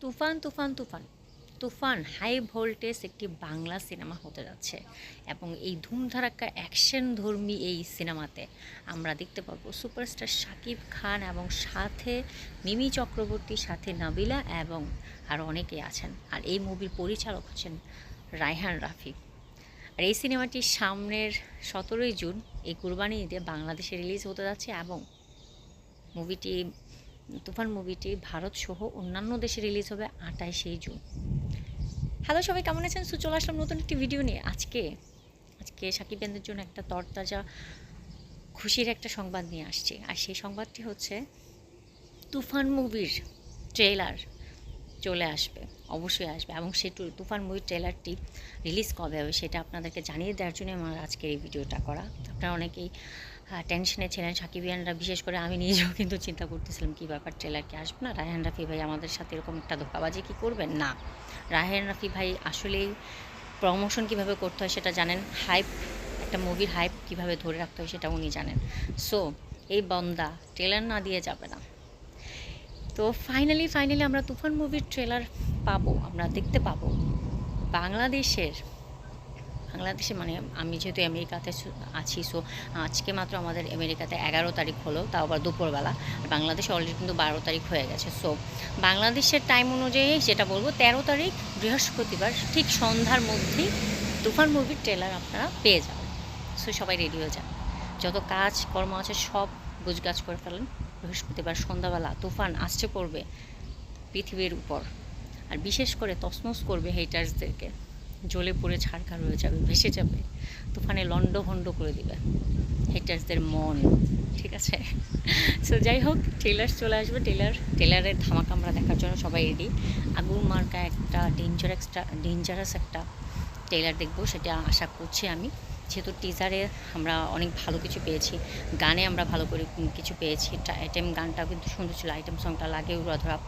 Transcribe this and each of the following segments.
তুফান তুফান তুফান। তুফান high voltage একটি Bangla cinema হতে যাচ্ছে এবং এই ধুমধারাক্কা অ্যাকশন ধর্মী এই সিনেমাতে আমরা দেখতে পাবো সুপারস্টার শাকিব খান এবং সাথে মিমি চক্রবর্তী, সাথে নাবিলা এবং আরও অনেকেই আছেন। আর এই মুভির পরিচালক হচ্ছেন রায়হান রাফি। আর এই সিনেমাটি সামনের সতেরোই জুন এই কুরবানি ঈদে বাংলাদেশে রিলিজ হতে যাচ্ছে এবং মুভিটি তুফান মুভিটি ভারত সহ অন্যান্য দেশে রিলিজ হবে আটাইশেই জুন। হ্যালো সবাই, কেমন আছেন? সো চলে আসলাম নতুন একটি ভিডিও নিয়ে। আজকে আজকে সাকিবেনদের জন্য একটা তরতাজা, খুশির একটা সংবাদ নিয়ে আসছি। আর সেই সংবাদটি হচ্ছে, তুফান মুভির ট্রেলার চলে আসবে, অবশ্যই আসবে। এবং সেই তুফান মুভির ট্রেলারটি রিলিজ কবে হবে সেটা আপনাদেরকে জানিয়ে দেওয়ার জন্য আমার আজকের এই ভিডিওটা করা। আপনারা অনেকেই টেনশনে ছিলেন সাকিব সাকিবিয়ানরা বিশেষ করে আমি নিজেও কিন্তু চিন্তা করতেছিলাম কী ব্যাপার ট্রেলার কি আসবে না? রায়হান রাফি ভাই আমাদের সাথে এরকম একটা ধোকাবাজি কি করবেন? না। রায়হান রাফি ভাই আসলেই প্রমোশন কীভাবে করতে হয় সেটা জানেন? হাইপ একটা মুভির হাইপ কীভাবে ধরে রাখতে হয় সেটা উনি জানেন। সো এই বন্দা ট্রেলার না দিয়ে যাবে না। তো ফাইনালি ফাইনালি আমরা তুফান মুভির ট্রেলার পাবো, আমরা দেখতে পাবো। বাংলাদেশের বাংলাদেশে মানে আমি যেহেতু আমেরিকাতে আছি সো আজকে মাত্র আমাদের আমেরিকাতে এগারো তারিখ হলো, তাও আবার দুপুরবেলা। আর বাংলাদেশে অলরেডি কিন্তু বারো তারিখ হয়ে গেছে। সো বাংলাদেশের টাইম অনুযায়ী যেটা বলব, তেরো তারিখ বৃহস্পতিবার, ঠিক সন্ধ্যার মধ্যেই তুফান মুভির ট্রেলার আপনারা পেয়ে যাবেন। সো সবাই রেডি হয়ে যান। যত কাজ কর্ম আছে সব গুজগাছ করে ফেলেন। বৃহস্পতিবার সন্ধ্যাবেলা তুফান আসছে পড়বে পৃথিবীর উপর। আর বিশেষ করে তসমস করবে হেটার্সদেরকে জ্বলে পড়ে ছাড়খার হয়ে যাবে, ভেসে যাবে। তুফানে লন্ড ভন্ড করে দিবে। হেটার্সদের মন, ঠিক আছে? সো যাই হোক ট্রেলার চলে আসবে। টেলার টেলারের ধামাকা আমরা দেখার জন্য সবাই রেডি আগুন মার্কা একটা ডেঞ্জার একটা ডেঞ্জারাস একটা ট্রেলার দেখব, সেটা আশা করছি আমি। যেহেতু টিজারে আমরা অনেক ভালো কিছু পেয়েছি, গানে আমরা ভালো করে কিছু পেয়েছি। আইটেম গানটাও কিন্তু সুন্দর ছিল আইটেম সংটা লাগে উড়াধরা।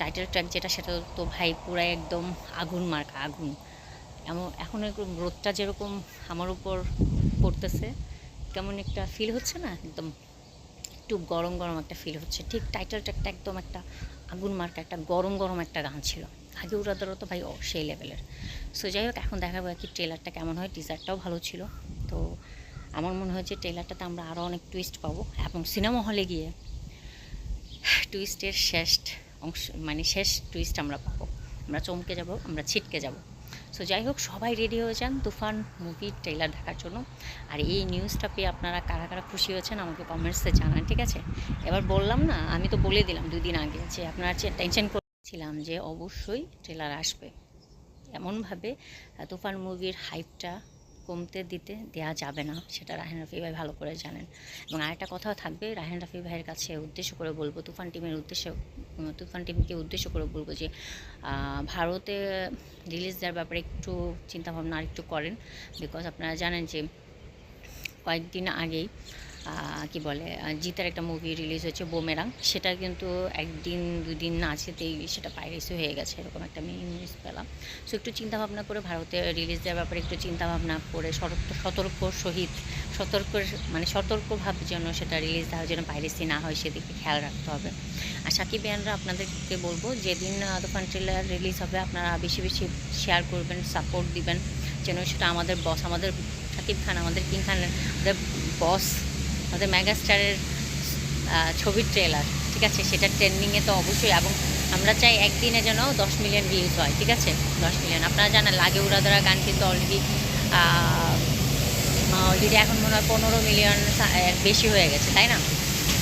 টাইটেল ট্র্যাক যেটা, সেটা তো ভাই পুরাই একদম আগুন মার্কা, আগুন। এমন, এখন রোদটা যেরকম আমার উপর পড়তেছে, কেমন একটা ফিল হচ্ছে না? একদম একটু গরম গরম একটা ফিল হচ্ছে। ঠিক টাইটেল ট্র্যাকটা একদম একটা আগুন মার্কা, একটা গরম গরম একটা গান ছিল। আগে উড়াদরও তো ভাই সেই লেভেলের সো যাই হোক, এখন দেখাবো আর কি ট্রেলারটা কেমন হয়। টিজারটাও ভালো ছিল। তো আমার মনে হয় যে ট্রেলারটাতে আমরা আরও অনেক টুইস্ট পাবো। এবং সিনেমা হলে গিয়ে টুইস্টের শেষ অংশ মানে শেষ টুইস্ট আমরা পাবো। আমরা চমকে যাব, আমরা ছিটকে যাব। সো যাই হোক সবাই রেডি হয়ে যান তুফান মুভির ট্রেলার দেখার জন্য। আর এই নিউজটা পেয়ে আপনারা কারা কারা খুশি হয়েছেন আমাকে কমেন্টসে জানান, ঠিক আছে? এবার বললাম না, আমি তো বলে দিলাম দুই দিন আগে যে আপনারা টেনশন করছিলাম যে অবশ্যই ট্রেলার আসবে। এমনভাবে তুফান মুভির হাইপটা কমতে দিতে দেয়া যাবে না, সেটা রাহেন রাফি ভাই ভালো করে জানেন। এবং আরেকটা কথাও থাকবে রাহেন রাফি ভাইয়ের কাছে উদ্দেশ্য করে বলব, তুফান টিমের উদ্দেশ্য তুফান টিমকে উদ্দেশ্য করে বলব যে ভারতে রিলিজ দেওয়ার ব্যাপারে একটু চিন্তাভাবনা আর একটু করেন। বিকজ আপনারা জানেন যে, কয়েকদিন আগেই কি বলে জিতার একটা মুভি রিলিজ হয়েছে বোমেরাং সেটা কিন্তু একদিন দুই দিন না যেতেই সেটা পাইরেসি হয়ে গেছে, এরকম একটা মিনি নিউজ পেলাম। সো একটু চিন্তাভাবনা করে ভারতে রিলিজ দেওয়ার ব্যাপারে একটু চিন্তাভাবনা করে সতর্ক সতর্ক সহিত, সতর্ক মানে সতর্কভাবে যেন সেটা রিলিজ দেওয়ার জন্য পাইরেসি না হয়, সেদিকে খেয়াল রাখতে হবে। আর সাকিব ইয়ানরা আপনাদেরকে বলব, যেদিন দোকান ট্রেলার রিলিজ হবে, আপনারা বেশি বেশি শেয়ার করবেন সাপোর্ট দিবেন, যেন সেটা আমাদের বস আমাদের সাকিব খান, আমাদের কিং খান আমাদের বস আমাদের মেগাস্টারের ছবির ট্রেলার ঠিক আছে? সেটা ট্রেন্ডিংয়ে তো অবশ্যই, এবং আমরা চাই একদিনে যেন দশ মিলিয়ন ভিউজ হয়, ঠিক আছে? দশ মিলিয়ন আপনারা জানেন, লাগে উড়াদরা গান কিন্তু অলরেডি অলরেডি এখন মনে হয় পনেরো মিলিয়ন বেশি হয়ে গেছে, তাই না?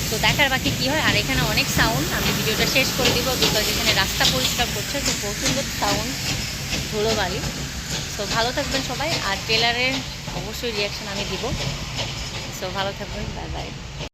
তো দেখার বাকি কী হয়? আর এখানে অনেক সাউন্ড আমি ভিডিওটা শেষ করে দিব বিকজ এখানে রাস্তা পরিষ্কার করছে, তো প্রচণ্ড সাউন্ড ধুলোবালি। সো ভালো থাকবেন সবাই, আর ট্রেলারের অবশ্যই রিয়াকশান আমি দিব। সো ভালো থাকবেন বাই বাই।